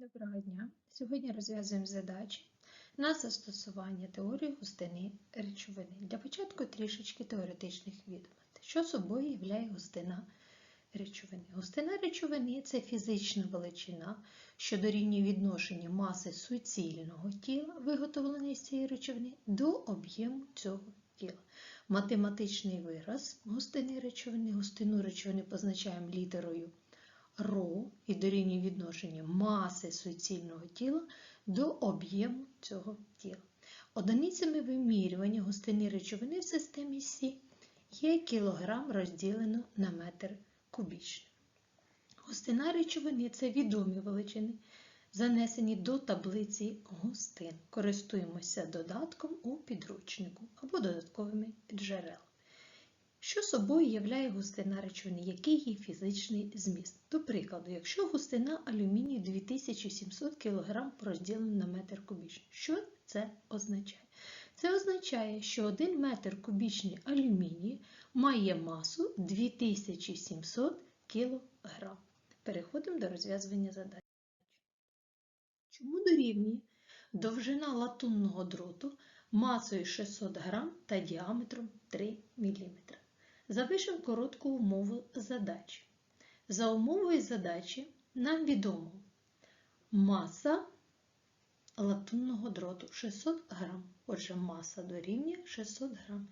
Доброго дня! Сьогодні розв'язуємо задачі на застосування теорії густини речовини. Для початку трішечки теоретичних відомостей. Що собою являє густина речовини? Густина речовини це фізична величина, що дорівнює відношенню маси суцільного тіла, виготовленої з цієї речовини, до об'єму цього тіла. Математичний вираз густини речовини. Густину речовини позначаємо літерою ρ і дорівнює відношення маси суцільного тіла до об'єму цього тіла. Одиницями вимірювання густини речовини в системі Сі є кілограм розділено на метр кубічний. Густина речовини це відомі величини, занесені до таблиці густин. Користуємося додатком у підручнику або додатковими джерелами. Що собою являє густина речовини? Який її фізичний зміст? До прикладу, якщо густина алюмінію 2700 кг розділена на метр кубічний, що це означає? Це означає, що 1 метр кубічний алюмінію має масу 2700 кг. Переходимо до розв'язування задач. Чому дорівнює довжина латунного дроту масою 600 г та діаметром 3 мм? Запишемо коротку умову задачі. За умовою задачі нам відомо маса латунного дроту 600 грам. Отже, маса дорівнює 600 грам.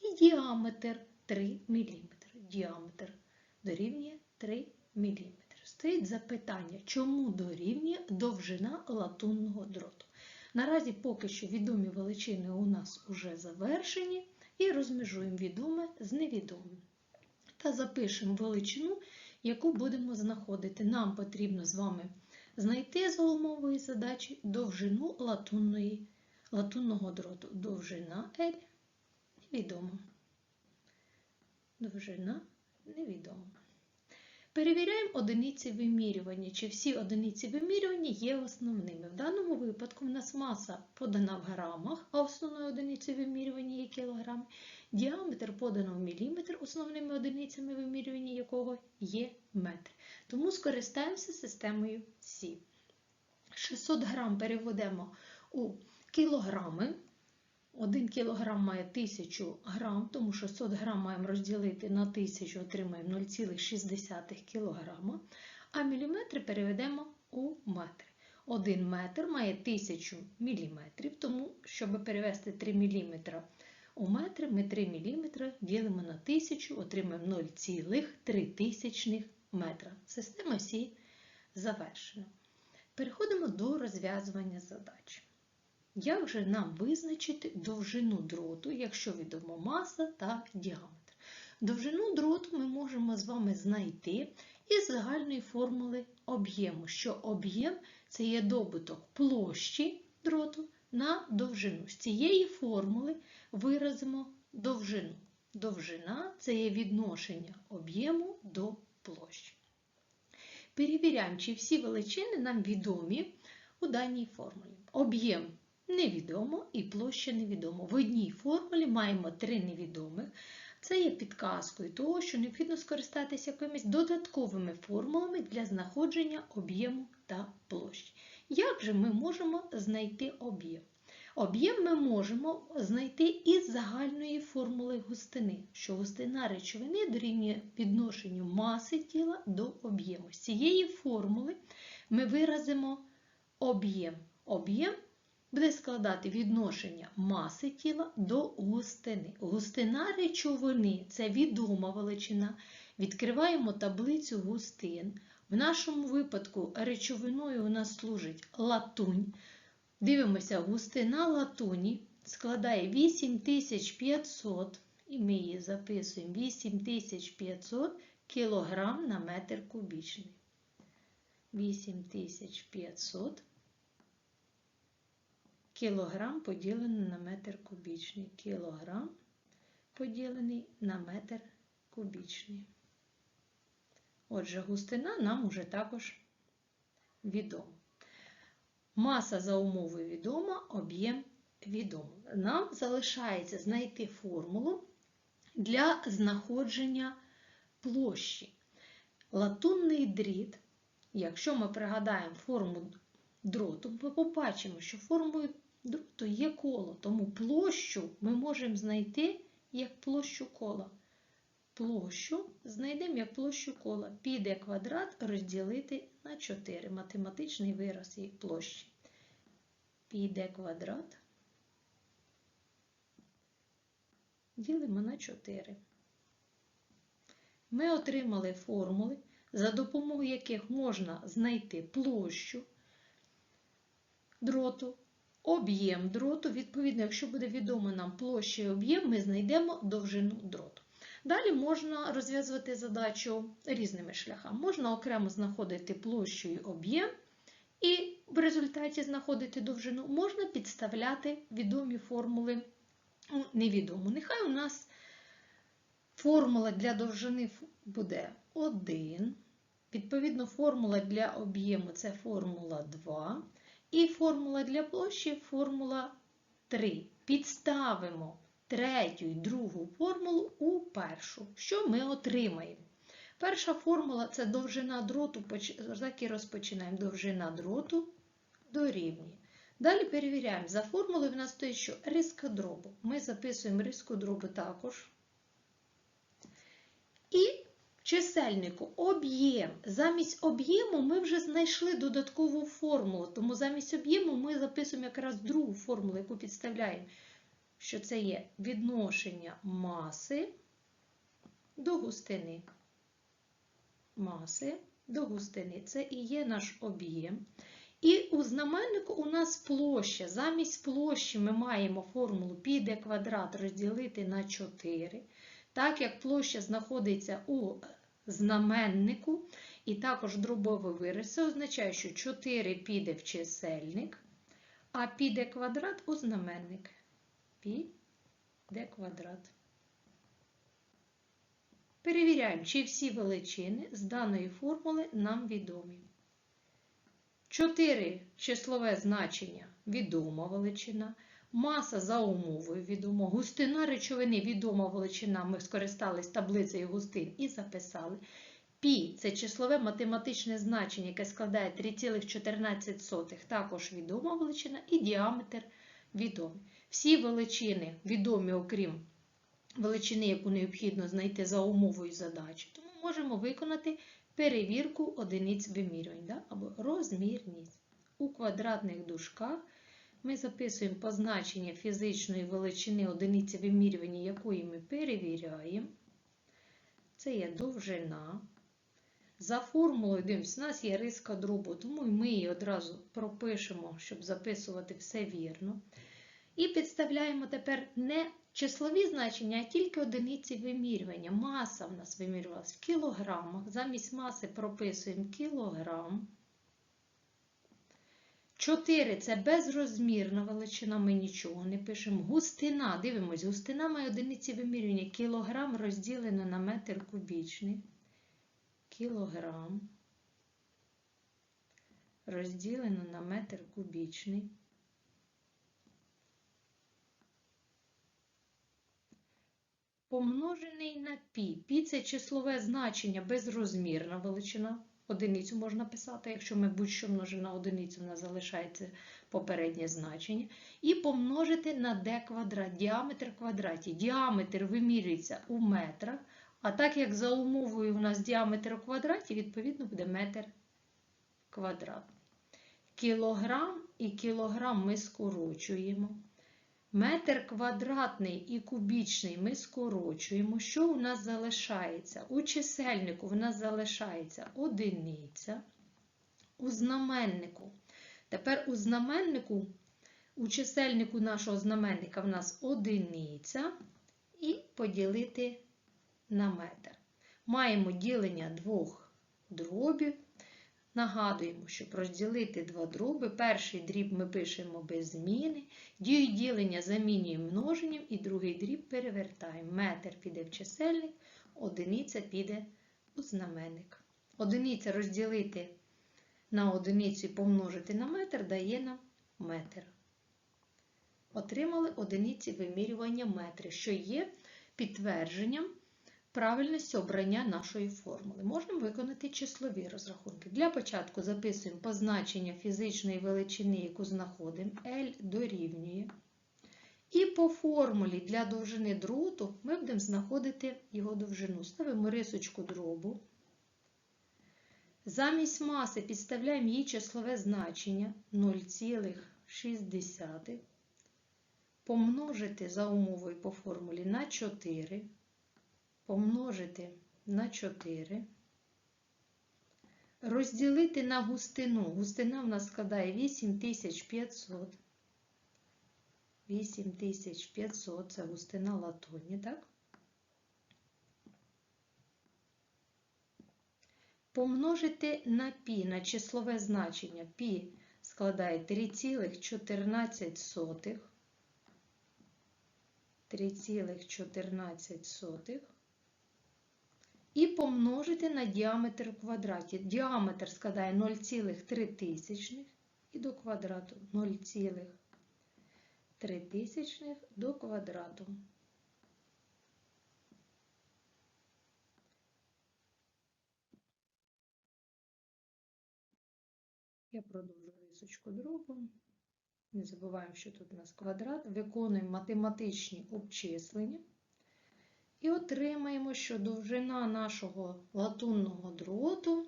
І діаметр 3 мм. Діаметр дорівнює 3 мм. Стоїть запитання, чому дорівнює довжина латунного дроту. Наразі поки що відомі величини у нас вже завершені і розмежуємо відоме з невідомим. Та запишемо величину, яку будемо знаходити. Нам потрібно з вами знайти з головної задачі довжину латунної, латунного дроту. Довжина L невідома. Довжина невідома. Перевіряємо одиниці вимірювання, чи всі одиниці вимірювання є основними. В даному випадку в нас маса подана в грамах, а основною одиницею вимірювання є кілограм. Діаметр подано в міліметр, основними одиницями вимірювання якого є метр. Тому скористаємося системою Сі. 600 грам переведемо у кілограми. 1 кг має 1000 грам, тому 600 грам маємо розділити на 1000, отримаємо 0,6 кг, а міліметри переведемо у метри. 1 метр має 1000 мм, тому, щоб перевести 3 мм у метри, ми 3 мм ділимо на 1000, отримаємо 0,3 метра. Система Сі завершена. Переходимо до розв'язування задач. Як же нам визначити довжину дроту, якщо відомо маса та діаметр? Довжину дроту ми можемо з вами знайти із загальної формули об'єму, що об'єм це є добуток площі дроту на довжину. З цієї формули виразимо довжину. Довжина це є відношення об'єму до площі. Перевіряємо, чи всі величини нам відомі у даній формулі. Об'єм невідомо і площа невідомо. В одній формулі маємо три невідомих. Це є підказкою того, що необхідно скористатися якимись додатковими формулами для знаходження об'єму та площі. Як же ми можемо знайти об'єм? Об'єм ми можемо знайти із загальної формули густини, що густина речовини дорівнює відношенню маси тіла до об'єму. З цієї формули ми виразимо об'єм. Об'єм буде складати відношення маси тіла до густини. Густина речовини це відома величина. Відкриваємо таблицю густин. В нашому випадку речовиною у нас служить латунь. Дивимося, густина латуні складає 8500, і ми її записуємо 8500 кг на метр кубічний. 8500 кілограм поділений на метр кубічний. Кілограм поділений на метр кубічний. Отже, густина нам уже також відома. Маса за умовою відома, об'єм відомо. Нам залишається знайти формулу для знаходження площі. Латунний дріт, якщо ми пригадаємо форму дроту, ми побачимо, що формою дроту є коло, тому площу ми можемо знайти як площу кола. Площу знайдемо як площу кола. Піде квадрат розділити на 4. Математичний вираз її площі. Піде квадрат. Ділимо на 4. Ми отримали формули, за допомогою яких можна знайти площу дроту, об'єм дроту. Відповідно, якщо буде відомо нам площа і об'єм, ми знайдемо довжину дроту. Далі можна розв'язувати задачу різними шляхами. Можна окремо знаходити площу і об'єм, і в результаті знаходити довжину, можна підставляти відомі формули невідому. Нехай у нас формула для довжини буде 1. Відповідно, формула для об'єму це формула 2. І формула для площі формула 3. Підставимо третю і другу формулу у першу. Що ми отримаємо? Перша формула це довжина дроту, так і розпочинаємо. Довжина дроту дорівнює. Далі перевіряємо, за формулою в нас стоїть, що риска дробу. Ми записуємо риску дробу також. І чисельнику об'єм. Замість об'єму ми вже знайшли додаткову формулу, тому замість об'єму ми записуємо якраз другу формулу, яку підставляємо, що це є відношення маси до густини. Маси до густини. Це і є наш об'єм. І у знаменнику у нас площа. Замість площі ми маємо формулу піде квадрат розділити на 4. Так як площа знаходиться у знаменнику, і також дробовий вираз, означає, що 4 піде в чисельник, а піде квадрат у знаменник. Піде квадрат. Перевіряємо, чи всі величини з даної формули нам відомі. 4 числове значення відома величина. Маса за умовою відомо. Густина речовини відома величина. Ми скористались таблицею густин і записали. Пі це числове математичне значення, яке складає 3,14, також відома величина, і діаметр відомий. Всі величини відомі, окрім величини, яку необхідно знайти за умовою задачі. Тому можемо виконати перевірку одиниць вимірювань або розмірність. У квадратних дужках ми записуємо позначення фізичної величини одиниці вимірювання, якої ми перевіряємо. Це є довжина. За формулою дивимося, у нас є риска дробу, тому ми її одразу пропишемо, щоб записувати все вірно. І підставляємо тепер не числові значення, а тільки одиниці вимірювання. Маса в нас вимірювалася в кілограмах. Замість маси прописуємо кілограм. 4 це безрозмірна величина, ми нічого не пишемо. Густина, дивимось, густина має одиниці вимірювання. Кілограм розділено на метр кубічний. Кілограм розділено на метр кубічний. Помножений на пі. Пі це числове значення безрозмірна величина. Одиницю можна писати, якщо ми будь-що множимо на одиницю, у нас залишається попереднє значення. І помножити на d квадрат, діаметр квадраті. Діаметр вимірюється у метрах, а так як за умовою у нас діаметр у квадраті, відповідно буде метр квадрат. Кілограм і кілограм ми скорочуємо. Метр квадратний і кубічний ми скорочуємо. Що у нас залишається? У чисельнику в нас залишається одиниця. У знаменнику. Тепер у знаменнику, у чисельнику нашого знаменника в нас одиниця. І поділити на метр. Маємо ділення двох дробів. Нагадуємо, щоб розділити два дроби, перший дріб ми пишемо без зміни, дію ділення замінюємо множенням і другий дріб перевертаємо. Метр піде в чисельник, одиниця піде у знаменник. Одиниця розділити на одиницю і помножити на метр дає нам метр. Отримали одиниці вимірювання метри, що є підтвердженням правильності обрання нашої формули. Можемо виконати числові розрахунки. Для початку записуємо позначення фізичної величини, яку знаходимо, L дорівнює. І по формулі для довжини дроту ми будемо знаходити його довжину. Ставимо рисочку дробу. Замість маси підставляємо її числове значення 0,6 помножити за умовою по формулі на 4, помножити на 4, розділити на густину. Густина в нас складає 8500. 8500 це густина латуні, так? Помножити на пі, на числове значення. Пі складає 3,14. 3,14 і помножити на діаметр в квадраті. Діаметр складає 0,3 і до квадрату 0,3 до квадрату. Я продовжу рисочку дробу. Не забуваємо, що тут у нас квадрат. Виконуємо математичні обчислення. І отримаємо, що довжина нашого латунного дроту,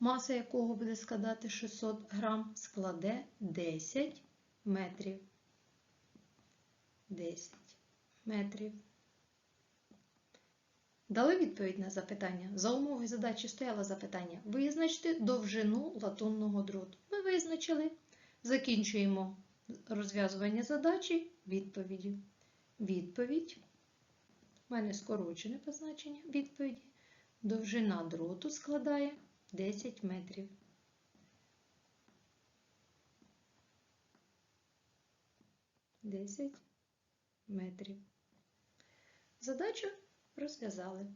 маса якого буде складати 600 грам, складе 10 метрів. 10 метрів. Дали відповідь на запитання. За умовою задачі стояло запитання. Визначте довжину латунного дроту. Ми визначили. Закінчуємо розв'язування задачі відповіді. Відповідь. У мене скорочене позначення відповіді. Довжина дроту складає 10 метрів. Десять метрів. Задачу розв'язали.